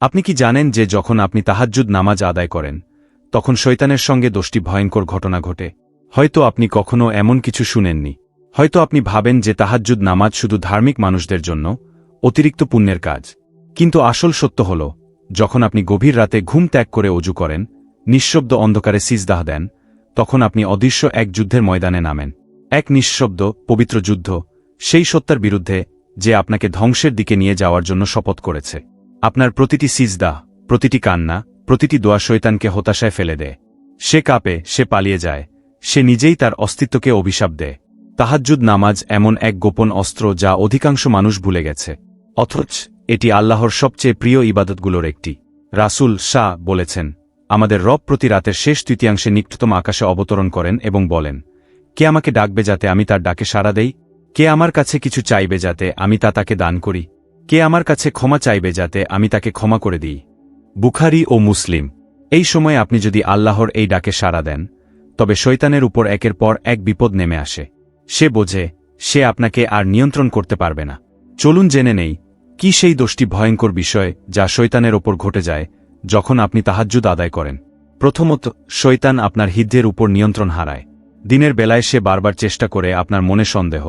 আপনি কি জানেন যে যখন আপনি তাহাজ্জুদ নামাজ আদায় করেন, তখন শৈতানের সঙ্গে দোষটি ভয়ঙ্কর ঘটনা ঘটে? হয়তো আপনি কখনো এমন কিছু শুনেননি। হয়তো আপনি ভাবেন যে তাহাজ্জুদ নামাজ শুধু ধার্মিক মানুষদের জন্য, অতিরিক্ত পুণ্যের কাজ। কিন্তু আসল সত্য হল, যখন আপনি গভীর রাতে ঘুম ত্যাগ করে অজু করেন, নিঃশব্দ অন্ধকারে সিজদাহ দেন, তখন আপনি অদৃশ্য এক যুদ্ধের ময়দানে নামেন। এক নিঃশব্দ, পবিত্র যুদ্ধ, সেই সত্তার বিরুদ্ধে যে আপনাকে ধ্বংসের দিকে নিয়ে যাওয়ার জন্য শপথ করেছে। আপনার প্রতিটি সিজদা, প্রতিটি কান্না, প্রতিটি দোয়া শৈতানকে হতাশায় ফেলে দেয়। সে কাপে, সে পালিয়ে যায়। সে নিজেই তার অস্তিত্বকে অভিশাপ দেয়। তাহাজ্জুদ নামাজ এমন এক গোপন অস্ত্র যা অধিকাংশ মানুষ ভুলে গেছে। অথচ এটি আল্লাহর সবচেয়ে প্রিয় ইবাদতগুলোর একটি। রাসুল শাহ বলেছেন, আমাদের রব প্রতি রাতের শেষ তৃতীয়াংশে নিকটতম আকাশে অবতরণ করেন এবং বলেন, কে আমাকে ডাকবে যাতে আমি তার ডাকে সাড়া দেই? কে আমার কাছে কিছু চাইবে যাতে আমি তা তাকে দান করি কে আমার কাছে ক্ষমা চাইবে যাতে আমি তাকে ক্ষমা করে দিই? বুখারি ও মুসলিম। এই সময়ে আপনি যদি আল্লাহর এই ডাকে সাড়া দেন, তবে শৈতানের উপর একের পর এক বিপদ নেমে আসে। সে বোঝে, সে আপনাকে আর নিয়ন্ত্রণ করতে পারবে না। চলুন জেনে নেই, কি সেই দোষটি ভয়ঙ্কর বিষয় যা শৈতানের ওপর ঘটে যায় যখন আপনি তাহাজ্জুদ আদায় করেন? প্রথমত শৈতান আপনার হৃদ্যের উপর নিয়ন্ত্রণ হারায়। দিনের বেলায় সে বারবার চেষ্টা করে আপনার মনে সন্দেহ,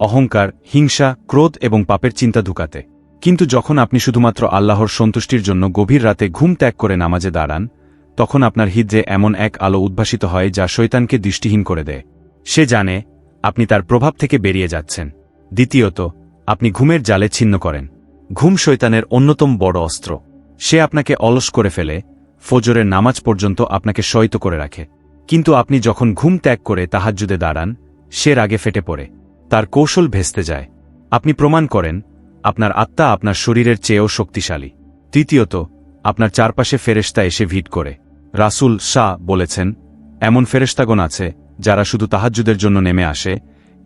অহংকার, হিংসা, ক্রোধ এবং পাপের চিন্তা ঢুকাতে। কিন্তু যখন আপনি শুধুমাত্র আল্লাহর সন্তুষ্টির জন্য গভীর রাতে ঘুম ত্যাগ করে নামাজে দাঁড়ান, তখন আপনার হৃদ্রে এমন এক আলো উদ্ভাসিত হয় যা শৈতানকে দৃষ্টিহীন করে দেয়। সে জানে, আপনি তার প্রভাব থেকে বেরিয়ে যাচ্ছেন। দ্বিতীয়ত, আপনি ঘুমের জালে ছিন্ন করেন। ঘুম শৈতানের অন্যতম বড় অস্ত্র। সে আপনাকে অলস করে ফেলে, ফজরের নামাজ পর্যন্ত আপনাকে শয়িত করে রাখে। কিন্তু আপনি যখন ঘুম ত্যাগ করে তাহাজ্জুদে দাঁড়ান, সে রাগে ফেটে পড়ে। তার কৌশল ভেস্তে যায়। আপনি প্রমাণ করেন আপনার আত্মা আপনার শরীরের চেয়েও শক্তিশালী। তৃতীয়ত, আপনার চারপাশে ফেরেস্তা এসে ভিট করে। রাসুল শাহ বলেছেন, এমন ফেরেস্তাগণ আছে, যারা শুধু তাহাজ্জুদের জন্য নেমে আসে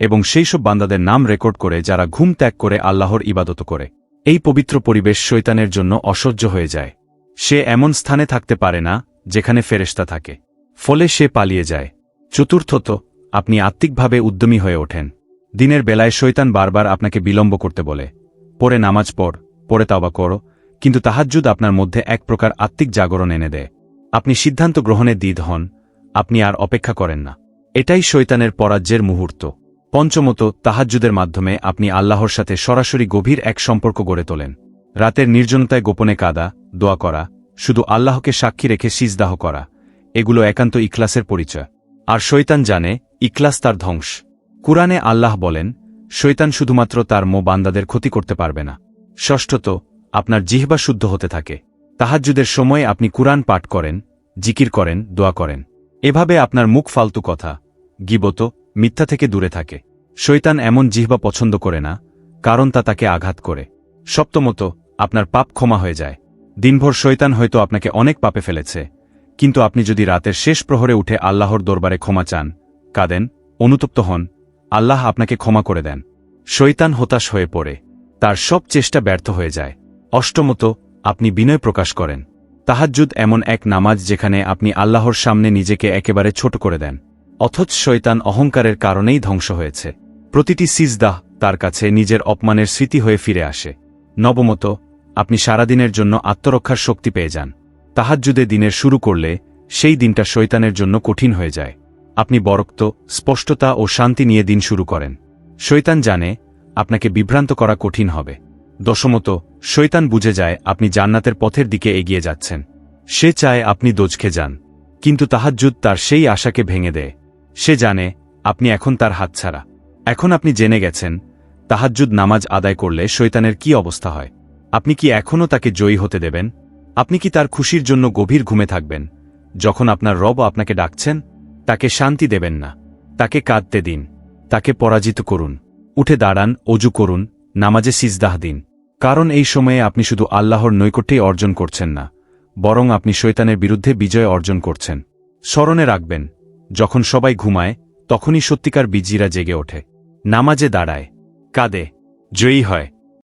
এবং সেই সব বান্দাদের নাম রেকর্ড করে যারা ঘুম ত্যাগ করে আল্লাহর ইবাদত করে। এই পবিত্র পরিবেশ শৈতানের জন্য অসহ্য হয়ে যায়। সে এমন স্থানে থাকতে পারে না, যেখানে ফেরেস্তা থাকে। ফলে সে পালিয়ে যায়। চতুর্থত, আপনি আত্মিকভাবে উদ্যমী হয়ে ওঠেন। দিনের বেলায় শৈতান বারবার আপনাকে বিলম্ব করতে বলে। পরে নামাজ পড় পরে তাওবা করো, কিন্তু তাহাজ্জুদ আপনার মধ্যে এক প্রকার আত্মিক জাগরণ এনে দেয়। আপনি সিদ্ধান্ত গ্রহণে দ্বিধ হন, আপনি আর অপেক্ষা করেন না। এটাই শৈতানের পরাজ্যের মুহূর্ত। পঞ্চমত, তাহাজ্জুদের মাধ্যমে আপনি আল্লাহর সাথে সরাসরি গভীর এক সম্পর্ক গড়ে তোলেন। রাতের নির্জনতায় গোপনে কাদা, দোয়া করা, শুধু আল্লাহকে সাক্ষী রেখে সিজদাহ করা, এগুলো একান্ত ইখলাসের পরিচয়। আর শৈতান জানে, ইখলাস তার ধ্বংস। কুরআনে আল্লাহ বলেন শৈতান শুধুমাত্র তার মো বান্দাদের ক্ষতি করতে পারবে না। ষষ্ঠত, আপনার জিহবা শুদ্ধ হতে থাকে। তাহাজ্জুদের সময় আপনি কুরআন পাঠ করেন, জিকির করেন, দোয়া করেন। এভাবে আপনার মুখ ফালতু কথা, গিবত, মিথ্যা থেকে দূরে থাকে। শৈতান এমন জিহবা পছন্দ করে না, কারণ তা তাকে আঘাত করে। সপ্তমত, আপনার পাপ ক্ষমা হয়ে যায়। দিনভর শৈতান হয়তো আপনাকে অনেক পাপে ফেলেছে, কিন্তু আপনি যদি রাতের শেষ প্রহরে উঠে আল্লাহর দরবারে ক্ষমা চান, কাঁদেন, অনুতপ্ত হন আল্লাহ আপনাকে ক্ষমা করে দেন। শৈতান হতাশ হয়ে পড়ে। তার সব চেষ্টা ব্যর্থ হয়ে যায়। অষ্টমত, আপনি বিনয় প্রকাশ করেন। তাহাজ্জুদ এমন এক নামাজ যেখানে আপনি আল্লাহর সামনে নিজেকে একেবারে ছোট করে দেন। অথচ শৈতান অহংকারের কারণেই ধ্বংস হয়েছে। প্রতিটি সিজদাহ তার কাছে নিজের অপমানের স্মৃতি হয়ে ফিরে আসে। নবমত, আপনি সারাদিনের জন্য আত্মরক্ষার শক্তি পেয়ে যান। তাহাজ্জুদে দিনের শুরু করলে সেই দিনটা শৈতানের জন্য কঠিন হয়ে যায়। আপনি বরক্ত, স্পষ্টতা ও শান্তি নিয়ে দিন শুরু করেন। শৈতান জানে, আপনাকে বিভ্রান্ত করা কঠিন হবে। দশমত শৈতান বুঝে যায় আপনি জান্নাতের পথের দিকে এগিয়ে যাচ্ছেন। সে চায় আপনি দোজখে যান, কিন্তু তাহাজ্জুদ তার সেই আশাকে ভেঙে দেয়। সে জানে, আপনি এখন তার হাতছাড়া এখন আপনি জেনে গেছেন, তাহাজ্জুদ নামাজ আদায় করলে শৈতানের কি অবস্থা হয়। আপনি কি এখনও তাকে জয়ী হতে দেবেন? আপনি কি তার খুশির জন্য গভীর ঘুমে থাকবেন, যখন আপনার রব আপনাকে ডাকছেন? তাকে শান্তি দেবেন না। তাকে কাঁদতে দিন। তাকে পরাজিত করুন। উঠে দাঁড়ান, অজু করুন, নামাজে সিজদাহ দিন। কারণ এই সময়ে আপনি শুধু আল্লাহর নৈকট্যেই অর্জন করছেন না, বরং আপনি শৈতানের বিরুদ্ধে বিজয় অর্জন করছেন। স্মরণে রাখবেন, যখন সবাই ঘুমায়, তখনই সত্যিকার বীজিরা জেগে ওঠে। নামাজে দাঁড়ায়। কাঁদে। জয়ী হয়।